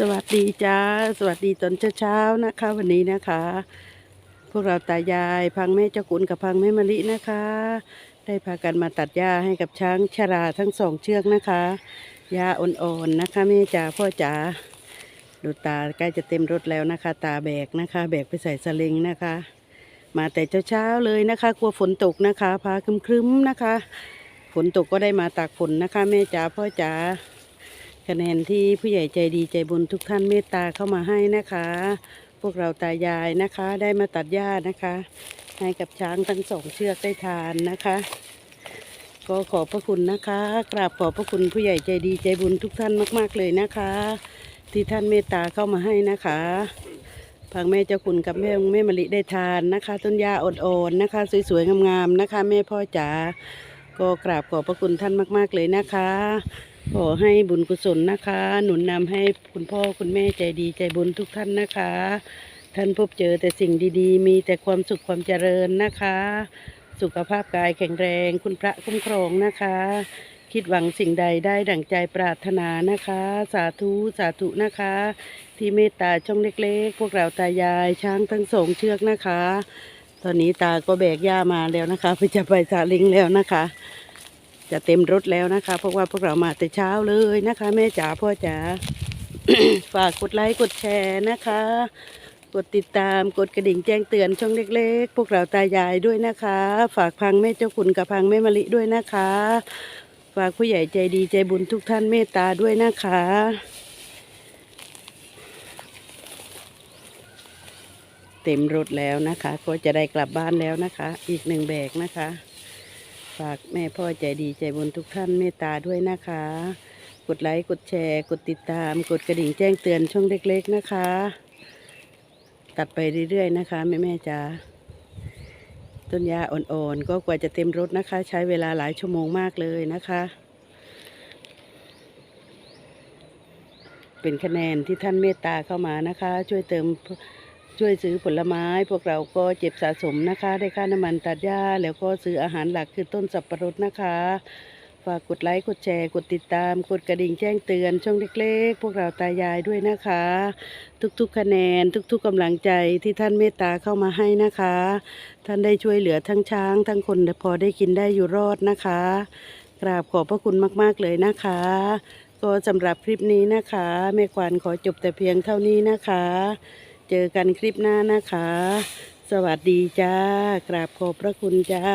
สวัสดีจ้า สวัสดีตอนเช้าๆนะคะ วันนี้นะคะ พวกเราตายายพังแม่เจ้ากุนกับพังแม่มะลินะคะ ได้พากันมาตัดหญ้าให้กับช้างชราทั้งสองเชือกนะคะหญ้าอ่อนๆนะคะแม่จ๋าพ่อจ๋าดูตาใกล้จะเต็มรถแล้วนะคะ ตาแบกนะคะ แบกไปใส่สลิงนะคะ มาแต่เช้าๆเลยนะคะ กลัวฝนตกนะคะพาครึ้มๆนะคะ ฝนตกก็ได้มาตากฝนนะคะแม่จ๋าพ่อจ๋า คะแนนที่ผู้ใหญ่ใจดีใจบุญทุกท่านเมตตาเข้ามาให้นะคะ พวกเราตายายนะคะ ได้มาตัดหญ้านะคะ ให้กับช้างทั้งสองเชือกได้ทานนะคะ ก็ขอบพระคุณนะคะ กราบขอบพระคุณผู้ใหญ่ใจดีใจบุญทุกท่านมาก ๆ เลยนะคะ ที่ท่านเมตตาเข้ามาให้นะคะพังแม่เจ้าคุณกับแม่แม่มะลิได้ทานนะคะ ต้นหญ้าอ่อนๆนะคะ สวยๆงามๆนะคะ แม่พ่อจ๋าก็กราบขอบพระคุณท่านมาก ๆ เลยนะคะ ขอให้บุญกุศลนะคะ หนุนนำให้คุณพ่อคุณแม่ใจดีใจบุญทุกท่านนะคะ ท่านพบเจอแต่สิ่งดีๆ มีแต่ความสุขความเจริญนะคะ สุขภาพกายแข็งแรง คุณพระคุ้มครองนะคะ คิดหวังสิ่งใดได้ดั่งใจปรารถนานะคะ สาธุสาธุนะคะ ที่เมตตาช่องเล็กๆ พวกเราตายายช้างทั้งสองเชือกนะคะ ตอนนี้ตาก็แบกย่ามาแล้วนะคะเพื่อจะไปสาลิงแล้วนะคะ จะเต็มรถแล้วนะคะ เพราะว่าพวกเรามาแต่เช้าเลยนะคะ แม่จ๋าพ่อจ๋าฝากกดไลค์กดแชร์นะคะ กดติดตามกดกระดิ่งแจ้งเตือนช่องเล็กๆ พวกเราตายายด้วยนะคะ ฝากพังแม่เจ้าขุนกับพังแม่มะลิด้วยนะคะ ฝากผู้ใหญ่ใจดีใจบุญทุกท่านเมตตาด้วยนะคะเต็มรถแล้วนะคะ ก็จะได้กลับบ้านแล้วนะคะ อีกหนึ่งแบกนะคะ ฝากแม่พ่อใจดีใจบุญทุกท่านเมตตาด้วยนะคะ กดไลค์กดแชร์ กดติดตาม กดกระดิ่งแจ้งเตือนช่องเล็กๆนะคะ ตัดไปเรื่อยๆนะคะแม่แม่ๆจ๋าต้นยาอ่อนๆ ก็กว่าจะเต็มรถนะคะ ใช้เวลาหลายชั่วโมงมากเลยนะคะ เป็นคะแนนที่ท่านเมตตาเข้ามานะคะ ช่วยเติม ช่วยซื้อผลไม้ พวกเราก็เจ็บสะสมนะคะ ได้ค่าน้ำมันตัดหญ้า แล้วก็ซื้ออาหารหลักคือต้นสับปะรดนะคะ ฝากกดไลค์ กดแชร์ กดติดตาม กดกระดิ่งแจ้งเตือน ช่องเล็กๆ พวกเราตายายด้วยนะคะ ทุกๆ คะแนน ทุกๆกำลังใจที่ท่านเมตตาเข้ามาให้นะคะ ท่านได้ช่วยเหลือทั้งช้าง ทั้งคนพอได้กินได้อยู่รอดนะคะ กราบขอบพระคุณมากๆเลยนะคะก็สำหรับคลิปนี้นะคะ แม่ควานขอจบแต่เพียงเท่านี้นะคะ เจอกันคลิปหน้านะคะ สวัสดีจ้ากราบขอบพระคุณจ้า